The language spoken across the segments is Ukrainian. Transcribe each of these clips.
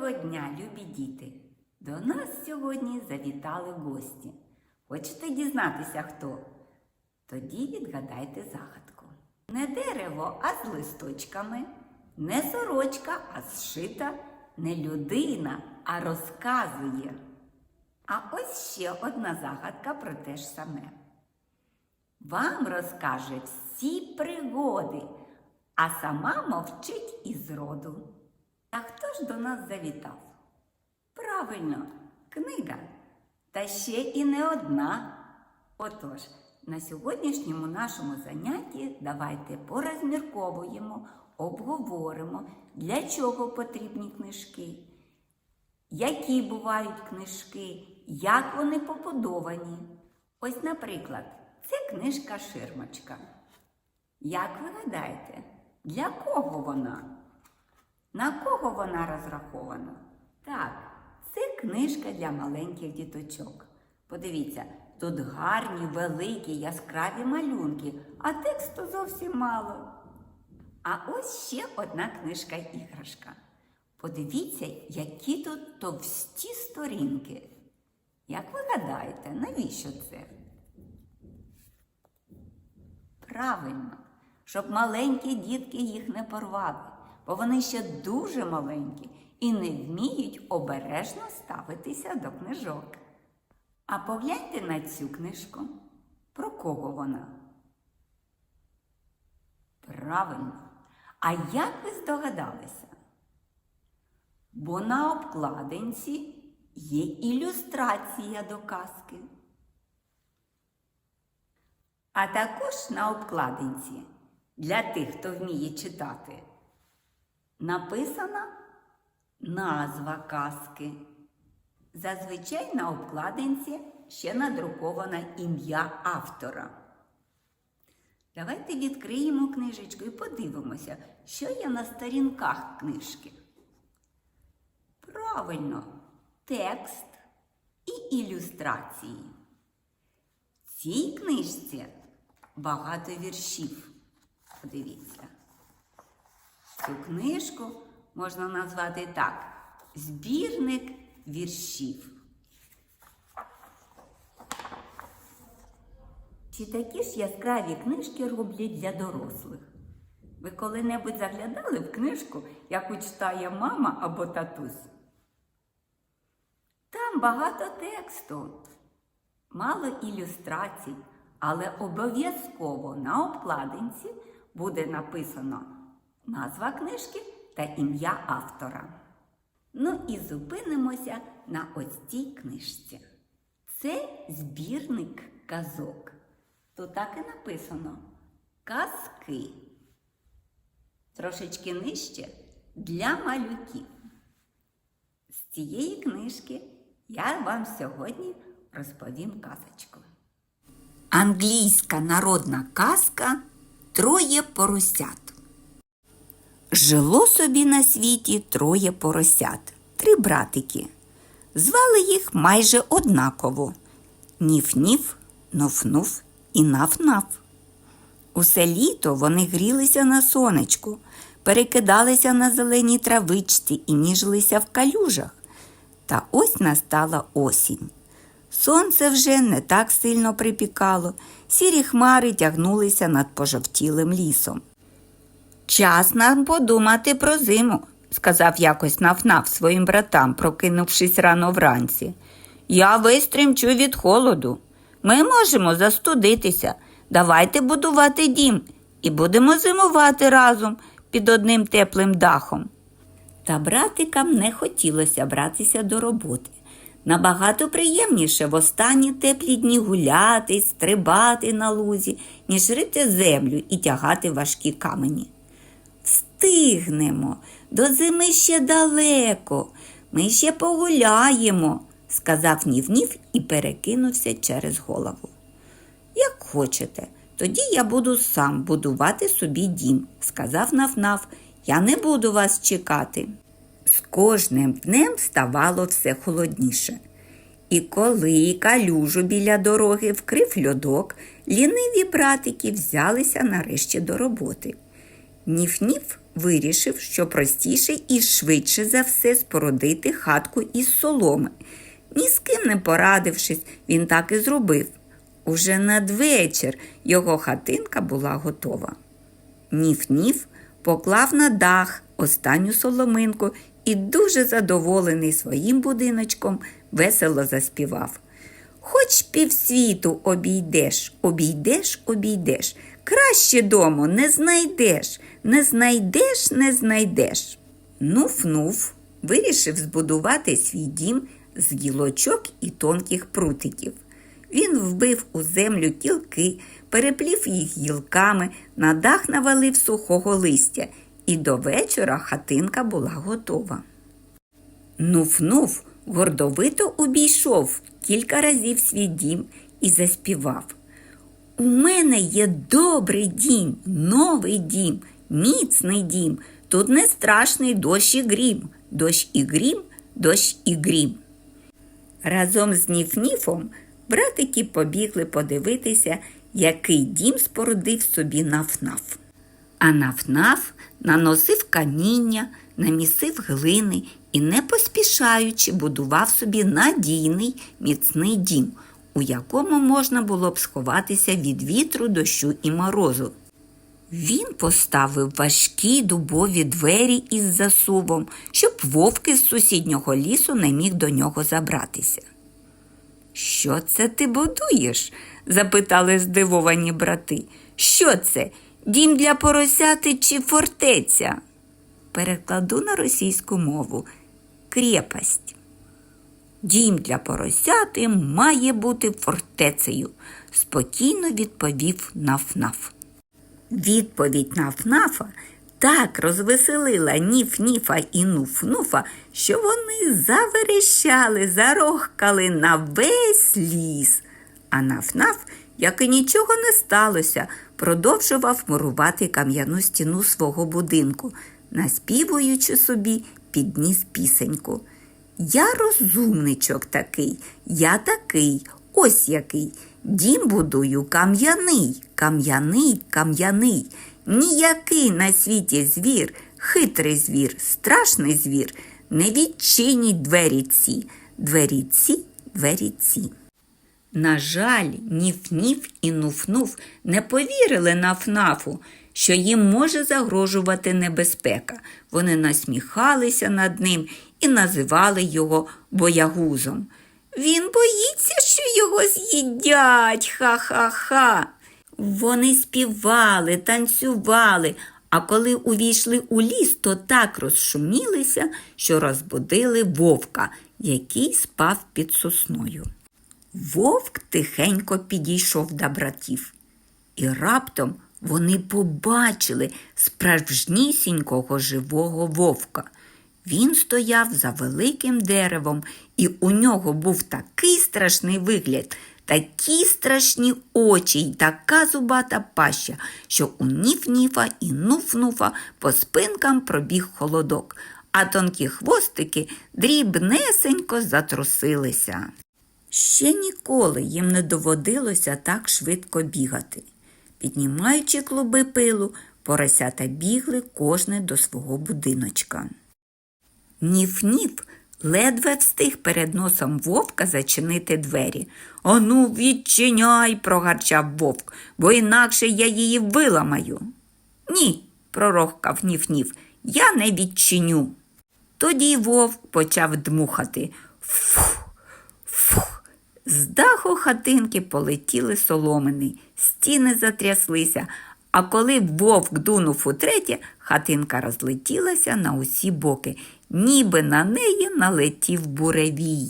Доброго дня, любі діти! До нас сьогодні завітали гості. Хочете дізнатися хто? Тоді відгадайте загадку. Не дерево, а з листочками, не сорочка, а зшита, не людина, а розказує. А ось ще одна загадка про те ж саме. Вам розкаже всі пригоди, а сама мовчить із роду. А хто ж до нас завітав? Правильно, книга. Та ще і не одна. Отож, на сьогоднішньому нашому занятті давайте порозмірковуємо, обговоримо, для чого потрібні книжки, які бувають книжки, як вони побудовані. Ось, наприклад, це книжка Ширмочка. Як ви гадаєте, для кого вона? На кого вона розрахована? Так, це книжка для маленьких діточок. Подивіться, тут гарні, великі, яскраві малюнки, а тексту зовсім мало. А ось ще одна книжка іграшка. Подивіться, які тут товсті сторінки. Як ви гадаєте, навіщо це? Правильно, щоб маленькі дітки їх не порвали, бо вони ще дуже маленькі і не вміють обережно ставитися до книжок. А погляньте на цю книжку. Про кого вона? Правильно. А як ви здогадалися? Бо на обкладинці є ілюстрація до казки. А також на обкладинці для тих, хто вміє читати, написана назва казки. Зазвичай на обкладинці ще надруковано ім'я автора. Давайте відкриємо книжечку і подивимося, що є на сторінках книжки. Правильно, текст і ілюстрації. В цій книжці багато віршів. Подивіться. Цю книжку можна назвати так: збірник віршів. Чи такі ж яскраві книжки роблять для дорослих? Ви коли-небудь заглядали в книжку, яку читає мама або татусь? Там багато тексту, мало ілюстрацій, але обов'язково на обкладинці буде написано назва книжки та ім'я автора. Ну і зупинимося на ось цій книжці. Це збірник казок. Тут так і написано казки. Трошечки нижче для малюків. З цієї книжки я вам сьогодні розповім казочку. Англійська народна казка Троє поросят. Жило собі на світі троє поросят, три братики. Звали їх майже однаково Ніф-ніф, Ноф-нуф і Наф-наф. Усе літо вони грілися на сонечку, перекидалися на зеленій травичці і ніжилися в калюжах. Та ось настала осінь. Сонце вже не так сильно припікало, сірі хмари тягнулися над пожовтілим лісом. Час нам подумати про зиму, сказав якось Нафнаф своїм братам, прокинувшись рано вранці. Я весь тремчу від холоду. Ми можемо застудитися. Давайте будувати дім і будемо зимувати разом під одним теплим дахом. Та братикам не хотілося братися до роботи. Набагато приємніше в останні теплі дні гуляти, стрибати на лузі, ніж рити землю і тягати важкі камені. Встигнемо, до зими ще далеко, ми ще погуляємо, сказав Нів-Нів і перекинувся через голову. Як хочете, тоді я буду сам будувати собі дім, сказав Нафнаф. Я не буду вас чекати. З кожним днем ставало все холодніше. І коли калюжу біля дороги вкрив льодок, ліниві братики взялися нарешті до роботи. Ніф-ніф вирішив, що простіше і швидше за все спорудити хатку із соломи. Ні з ким не порадившись, він так і зробив. Уже надвечір його хатинка була готова. Ніф-ніф поклав на дах останню соломинку і дуже задоволений своїм будиночком весело заспівав. Хоч півсвіту обійдеш, обійдеш, обійдеш. Краще дому не знайдеш, не знайдеш, не знайдеш. Нуф-нуф вирішив збудувати свій дім з гілочок і тонких прутиків. Він вбив у землю кілки, переплів їх гілками, на дах навалив сухого листя, і до вечора хатинка була готова. Нуф-нуф гордовито обійшов кілька разів свій дім і заспівав. У мене є добрий дім, новий дім, міцний дім. Тут не страшний дощ і грім, дощ і грім, дощ і грім. Разом з Ніф-Ніфом братики побігли подивитися, який дім спорудив собі наф-наф. А наф-наф наносив каміння, намісив глини і, не поспішаючи, будував собі надійний міцний дім, у якому можна було б сховатися від вітру, дощу і морозу. Він поставив важкі дубові двері із засувом, щоб вовки з сусіднього лісу не міг до нього забратися. Що це ти будуєш? запитали здивовані брати. Що це? Дім для поросяти чи фортеця? Перекладу на російську мову крепость. Дім для поросяти має бути фортецею, спокійно відповів Наф-Наф. Відповідь Наф-Нафа так розвеселила Ніф-Ніфа і Нуф-Нуфа, що вони заверещали, зарохкали на весь ліс. А Наф-Наф, як і нічого не сталося, продовжував мурувати кам'яну стіну свого будинку, наспівуючи собі підніс пісеньку. Я розумничок такий, я такий, ось який. Дім будую кам'яний, кам'яний, кам'яний. Ніякий на світі звір, хитрий звір, страшний звір, не відчиніть двері ці, двері ці, двері ці. На жаль, Ніф-Ніф і Нуф-Нуф не повірили Наф-Нафу, що їм може загрожувати небезпека. Вони насміхалися над ним і називали його боягузом. Він боїться, що його з'їдять. Ха-ха-ха. Вони співали, танцювали, а коли увійшли у ліс, то так розшумілися, що розбудили вовка, який спав під сосною. Вовк тихенько підійшов до братів, і раптом вони побачили справжнісінького живого вовка. Він стояв за великим деревом, і у нього був такий страшний вигляд, такі страшні очі й така зубата паща, що у Ніф-Ніфа і Нуф-Нуфа по спинкам пробіг холодок, а тонкі хвостики дрібнесенько затрусилися. Ще ніколи їм не доводилося так швидко бігати. Піднімаючи клуби пилу, поросята бігли кожне до свого будиночка. Ніф-ніф ледве встиг перед носом вовка зачинити двері. Ану, відчиняй, прогарчав вовк, бо інакше я її виламаю. Ні, пророхкав Ніф-Ніф, я не відчиню. Тоді вовк почав дмухати. Фух, фух. З даху хатинки полетіли соломини, стіни затряслися, а коли вовк дунув утретє, хатинка розлетілася на усі боки, ніби на неї налетів буревій.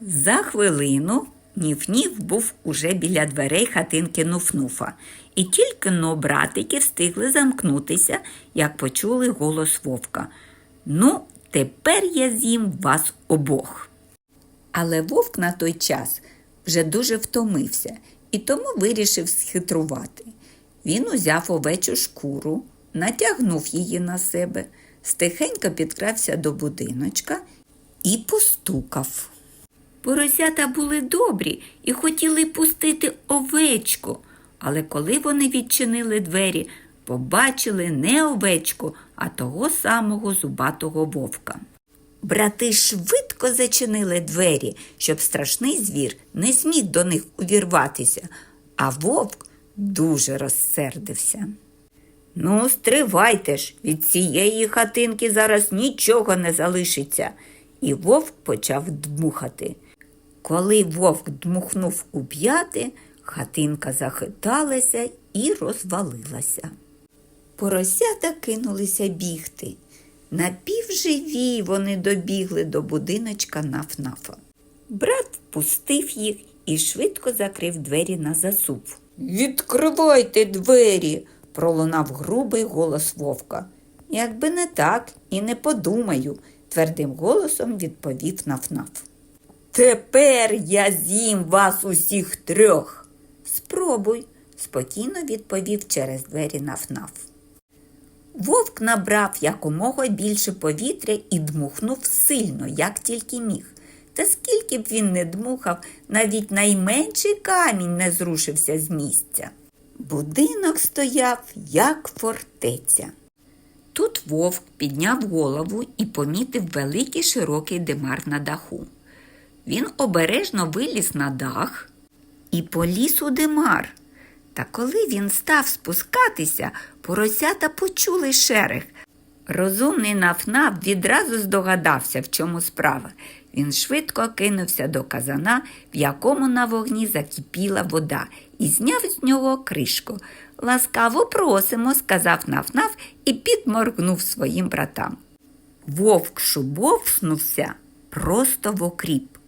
За хвилину Ніф-Ніф був уже біля дверей хатинки Нуфнуфа, і тільки но братики встигли замкнутися, як почули голос вовка. Ну, тепер я з'їм вас обох. Але вовк на той час вже дуже втомився і тому вирішив схитрувати. Він узяв овечу шкуру, натягнув її на себе, стихенько підкрався до будиночка і постукав. Поросята були добрі і хотіли пустити овечку, але коли вони відчинили двері, побачили не овечку, а того самого зубатого вовка. Брати швидко зачинили двері, щоб страшний звір не зміг до них увірватися, а вовк дуже розсердився. Ну, стривайте ж, від цієї хатинки зараз нічого не залишиться. І вовк почав дмухати. Коли вовк дмухнув у п'яти, хатинка захиталася і розвалилася. Поросята кинулися бігти. Напівживі вони добігли до будиночка нафнафа. Брат впустив їх і швидко закрив двері на засув. Відкривайте двері, пролунав грубий голос вовка. Якби не так і не подумаю, твердим голосом відповів нафнаф. Тепер я з'їм вас усіх трьох. Спробуй, спокійно відповів через двері нафнаф. Вовк набрав якомога більше повітря і дмухнув сильно, як тільки міг. Та скільки б він не дмухав, навіть найменший камінь не зрушився з місця. Будинок стояв, як фортеця. Тут вовк підняв голову і помітив великий широкий димар на даху. Він обережно виліз на дах і поліз у димар. Та коли він став спускатися, поросята почули шерех. Розумний нафнаф відразу здогадався, в чому справа. Він швидко кинувся до казана, в якому на вогні закипіла вода, і зняв з нього кришку. Ласкаво просимо, сказав нафнаф і підморгнув своїм братам. Вовк шубовснувся просто в окріп.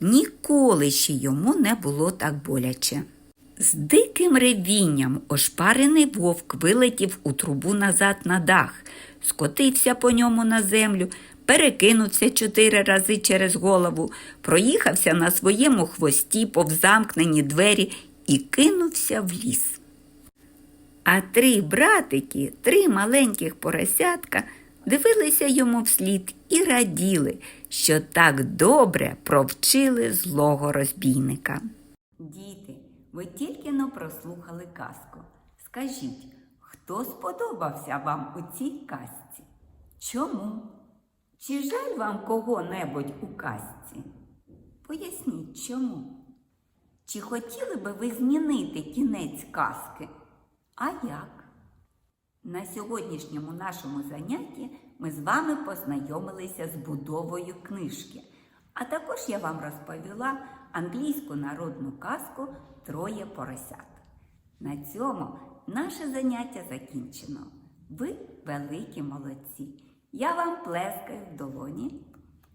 Ніколи ще йому не було так боляче. З диким ревінням ошпарений вовк вилетів у трубу назад на дах, скотився по ньому на землю, перекинувся чотири рази через голову, проїхався на своєму хвості повз замкнені двері і кинувся в ліс. А три братики, три маленьких поросятка дивилися йому вслід і раділи, що так добре провчили злого розбійника. Діти, ви тільки но прослухали казку. Скажіть, хто сподобався вам у цій казці? Чому? Чи жаль вам кого-небудь у казці? Поясніть чому? Чи хотіли би ви змінити кінець казки? А як? На сьогоднішньому нашому занятті ми з вами познайомилися з будовою книжки. А також я вам розповіла англійську народну казку Троє поросят. На цьому наше заняття закінчено. Ви великі молодці. Я вам плескаю в долоні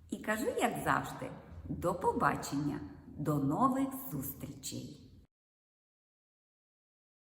і кажу, як завжди, до побачення, до нових зустрічей!